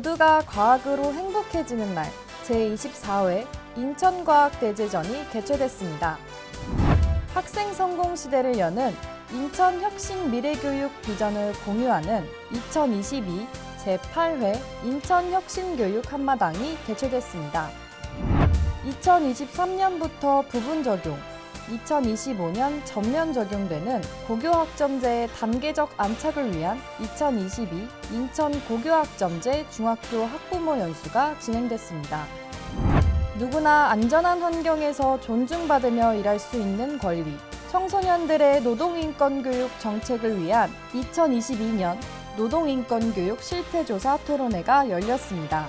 모두가 과학으로 행복해지는 날 제24회 인천과학대제전이 개최됐습니다. 학생 성공 시대를 여는 인천 혁신 미래교육 비전을 공유하는 2022 제8회 인천 혁신교육 한마당이 개최됐습니다. 2023년부터 부분 적용, 2025년 전면 적용되는 고교학점제의 단계적 안착을 위한 2022 인천 고교학점제 중학교 학부모 연수가 진행됐습니다. 누구나 안전한 환경에서 존중받으며 일할 수 있는 권리, 청소년들의 노동인권 교육 정책을 위한 2022년 노동인권 교육 실태조사 토론회가 열렸습니다.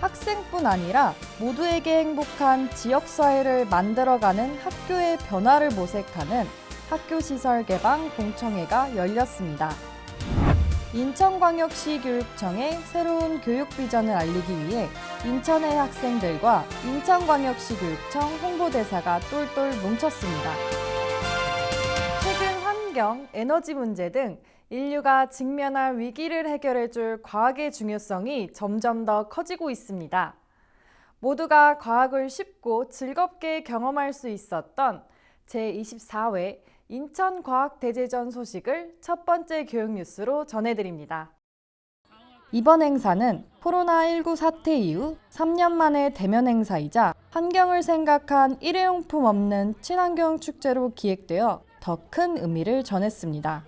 학생뿐 아니라 모두에게 행복한 지역사회를 만들어가는 학교의 변화를 모색하는 학교시설 개방 공청회가 열렸습니다. 인천광역시 교육청의 새로운 교육 비전을 알리기 위해 인천의 학생들과 인천광역시 교육청 홍보대사가 똘똘 뭉쳤습니다. 최근 환경, 에너지 문제 등 인류가 직면할 위기를 해결해줄 과학의 중요성이 점점 더 커지고 있습니다. 모두가 과학을 쉽고 즐겁게 경험할 수 있었던 제24회 인천과학대제전 소식을 첫 번째 교육 뉴스로 전해드립니다. 이번 행사는 코로나19 사태 이후 3년 만의 대면 행사이자 환경을 생각한 일회용품 없는 친환경 축제로 기획되어 더 큰 의미를 전했습니다.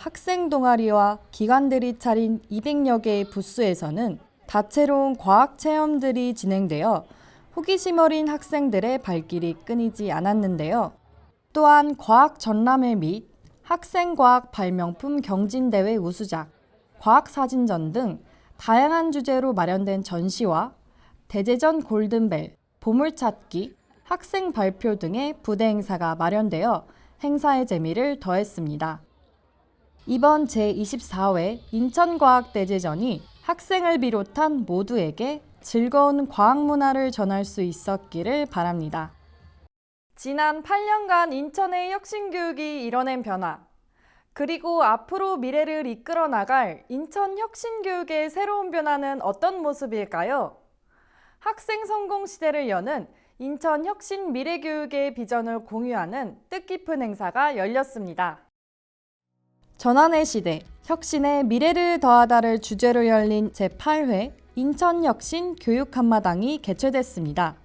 학생 동아리와 기관들이 차린 200여 개의 부스에서는 다채로운 과학 체험들이 진행되어 호기심 어린 학생들의 발길이 끊이지 않았는데요. 또한 과학 전람회 및 학생과학 발명품 경진대회 우수작, 과학사진전 등 다양한 주제로 마련된 전시와 대제전 골든벨, 보물찾기, 학생 발표 등의 부대 행사가 마련되어 행사의 재미를 더했습니다. 이번 제24회 인천과학대제전이 학생을 비롯한 모두에게 즐거운 과학 문화를 전할 수 있었기를 바랍니다. 지난 8년간 인천의 혁신 교육이 이뤄낸 변화, 그리고 앞으로 미래를 이끌어 나갈 인천 혁신 교육의 새로운 변화는 어떤 모습일까요? 학생 성공 시대를 여는 인천 혁신 미래 교육의 비전을 공유하는 뜻깊은 행사가 열렸습니다. 전환의 시대, 혁신의 미래를 더하다를 주제로 열린 제8회 인천혁신 교육 한마당이 개최됐습니다.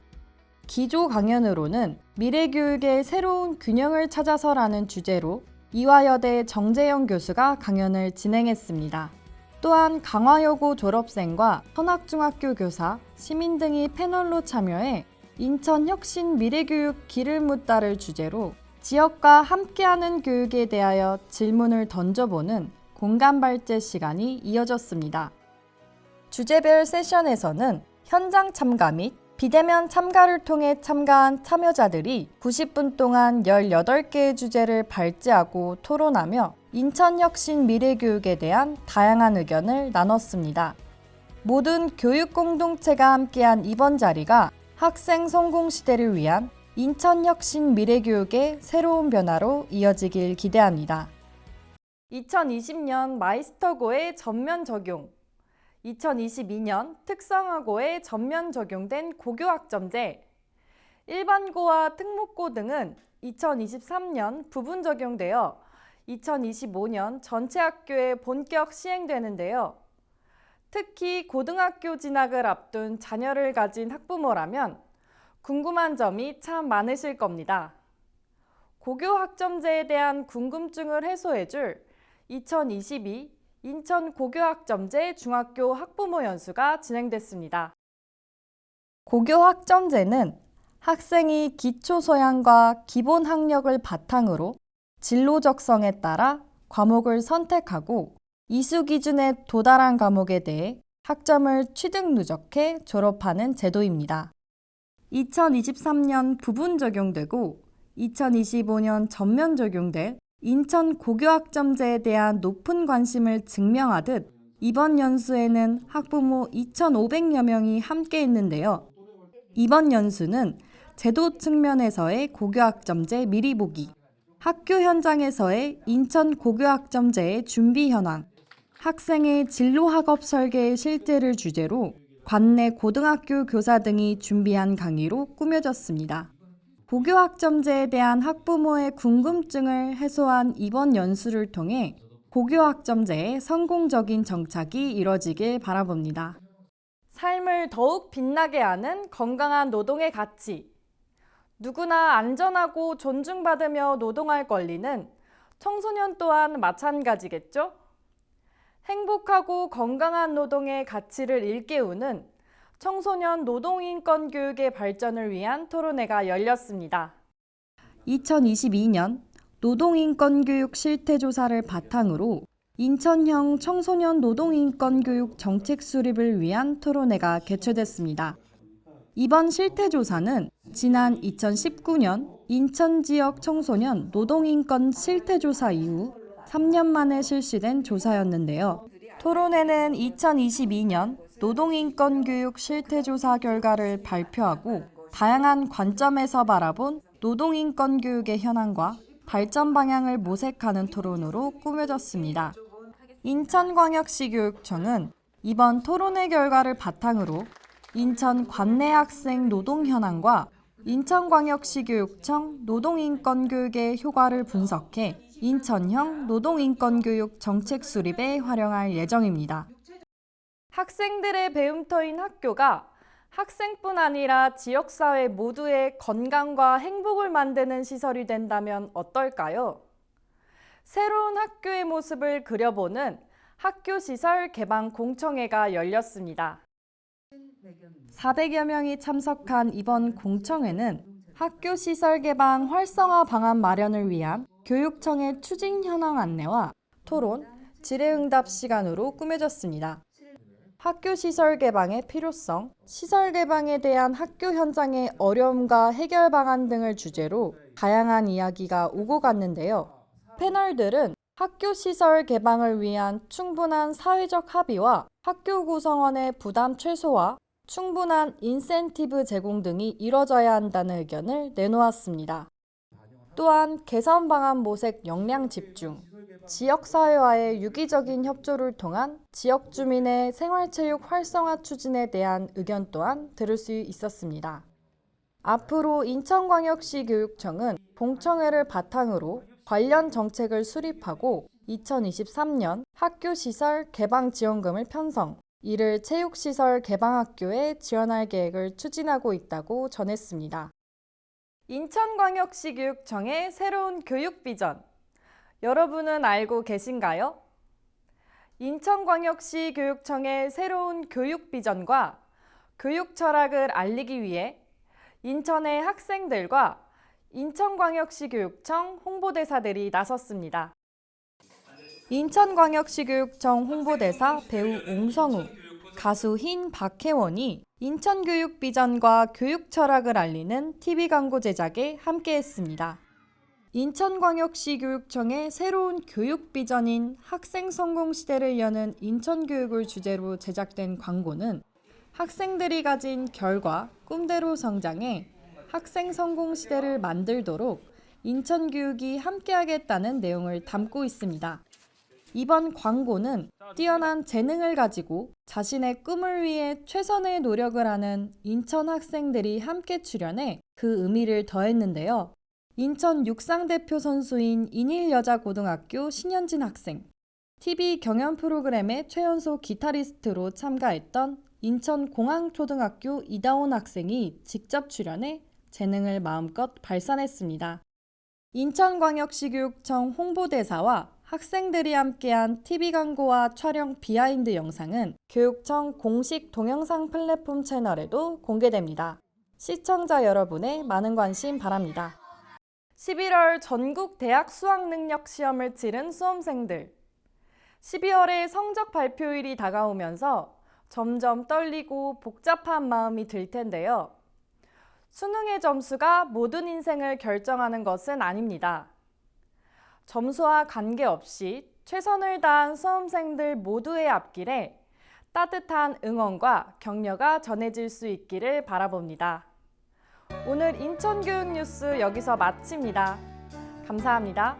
기조 강연으로는 미래 교육의 새로운 균형을 찾아서라는 주제로 이화여대 정재영 교수가 강연을 진행했습니다. 또한 강화여고 졸업생과 선학중학교 교사, 시민 등이 패널로 참여해 인천 혁신 미래교육 길을 묻다를 주제로 지역과 함께하는 교육에 대하여 질문을 던져보는 공간 발제 시간이 이어졌습니다. 주제별 세션에서는 현장 참가 및 비대면 참가를 통해 참가한 참여자들이 90분 동안 18개의 주제를 발제하고 토론하며 인천혁신 미래교육에 대한 다양한 의견을 나눴습니다. 모든 교육 공동체가 함께한 이번 자리가 학생 성공 시대를 위한 인천혁신 미래교육의 새로운 변화로 이어지길 기대합니다. 2020년 마이스터고의 전면 적용 2022년 특성화고에 전면 적용된 고교학점제, 일반고와 특목고 등은 2023년 부분 적용되어 2025년 전체 학교에 본격 시행되는데요. 특히 고등학교 진학을 앞둔 자녀를 가진 학부모라면 궁금한 점이 참 많으실 겁니다. 고교 학점제에 대한 궁금증을 해소해줄 2022 인천 고교학점제 중학교 학부모 연수가 진행됐습니다. 고교학점제는 학생이 기초 소양과 기본 학력을 바탕으로 진로 적성에 따라 과목을 선택하고 이수 기준에 도달한 과목에 대해 학점을 취득 누적해 졸업하는 제도입니다. 2023년 부분 적용되고 2025년 전면 적용될 인천 고교학점제에 대한 높은 관심을 증명하듯 이번 연수에는 학부모 2,500여 명이 함께 했는데요. 이번 연수는 제도 측면에서의 고교학점제 미리 보기, 학교 현장에서의 인천 고교학점제의 준비 현황, 학생의 진로 학업 설계의 실제를 주제로 관내 고등학교 교사 등이 준비한 강의로 꾸며졌습니다. 고교학점제에 대한 학부모의 궁금증을 해소한 이번 연수를 통해 고교학점제의 성공적인 정착이 이뤄지길 바라봅니다. 삶을 더욱 빛나게 하는 건강한 노동의 가치. 누구나 안전하고 존중받으며 노동할 권리는 청소년 또한 마찬가지겠죠? 행복하고 건강한 노동의 가치를 일깨우는 청소년 노동인권 교육의 발전을 위한 토론회가 열렸습니다. 2022년 노동인권 교육 실태조사를 바탕으로 인천형 청소년 노동인권 교육 정책 수립을 위한 토론회가 개최됐습니다. 이번 실태조사는 지난 2019년 인천 지역 청소년 노동인권 실태조사 이후 3년 만에 실시된 조사였는데요. 토론회는 2022년 노동인권 교육 실태조사 결과를 발표하고 다양한 관점에서 바라본 노동인권 교육의 현황과 발전 방향을 모색하는 토론으로 꾸며졌습니다. 인천광역시 교육청은 이번 토론회 결과를 바탕으로 인천 관내 학생 노동 현황과 인천광역시 교육청 노동인권 교육의 효과를 분석해 인천형 노동인권 교육 정책 수립에 활용할 예정입니다. 학생들의 배움터인 학교가 학생뿐 아니라 지역사회 모두의 건강과 행복을 만드는 시설이 된다면 어떨까요? 새로운 학교의 모습을 그려보는 학교 시설 개방 공청회가 열렸습니다. 400여 명이 참석한 이번 공청회는 학교 시설 개방 활성화 방안 마련을 위한 교육청의 추진 현황 안내와 토론, 질의응답 시간으로 꾸며졌습니다. 학교 시설 개방의 필요성, 시설 개방에 대한 학교 현장의 어려움과 해결 방안 등을 주제로 다양한 이야기가 오고 갔는데요. 패널들은 학교 시설 개방을 위한 충분한 사회적 합의와 학교 구성원의 부담 최소화, 충분한 인센티브 제공 등이 이뤄져야 한다는 의견을 내놓았습니다. 또한 개선 방안 모색 역량 집중, 지역사회와의 유기적인 협조를 통한 지역 주민의 생활체육 활성화 추진에 대한 의견 또한 들을 수 있었습니다. 앞으로 인천광역시 교육청은 공청회를 바탕으로 관련 정책을 수립하고 2023년 학교시설 개방 지원금을 편성, 이를 체육시설 개방학교에 지원할 계획을 추진하고 있다고 전했습니다. 인천광역시 교육청의 새로운 교육 비전. 여러분은 알고 계신가요? 인천광역시 교육청의 새로운 교육 비전과 교육 철학을 알리기 위해 인천의 학생들과 인천광역시 교육청 홍보대사들이 나섰습니다. 인천광역시 교육청 홍보대사 배우 옹성우, 가수 흰 박혜원이 인천교육 비전과 교육 철학을 알리는 TV 광고 제작에 함께했습니다. 인천광역시 교육청의 새로운 교육 비전인 학생 성공 시대를 여는 인천교육을 주제로 제작된 광고는 학생들이 가진 결과, 꿈대로 성장해 학생 성공 시대를 만들도록 인천교육이 함께하겠다는 내용을 담고 있습니다. 이번 광고는 뛰어난 재능을 가지고 자신의 꿈을 위해 최선의 노력을 하는 인천 학생들이 함께 출연해 그 의미를 더했는데요. 인천 육상 대표 선수인 인일여자고등학교 신현진 학생, TV 경연 프로그램의 최연소 기타리스트로 참가했던 인천공항초등학교 이다온 학생이 직접 출연해 재능을 마음껏 발산했습니다. 인천광역시 교육청 홍보대사와 학생들이 함께한 TV 광고와 촬영 비하인드 영상은 교육청 공식 동영상 플랫폼 채널에도 공개됩니다. 시청자 여러분의 많은 관심 바랍니다. 11월 전국 대학 수학 능력 시험을 치른 수험생들. 12월에 성적 발표일이 다가오면서 점점 떨리고 복잡한 마음이 들 텐데요. 수능의 점수가 모든 인생을 결정하는 것은 아닙니다. 점수와 관계없이 최선을 다한 수험생들 모두의 앞길에 따뜻한 응원과 격려가 전해질 수 있기를 바라봅니다. 오늘 인천교육 뉴스 여기서 마칩니다. 감사합니다.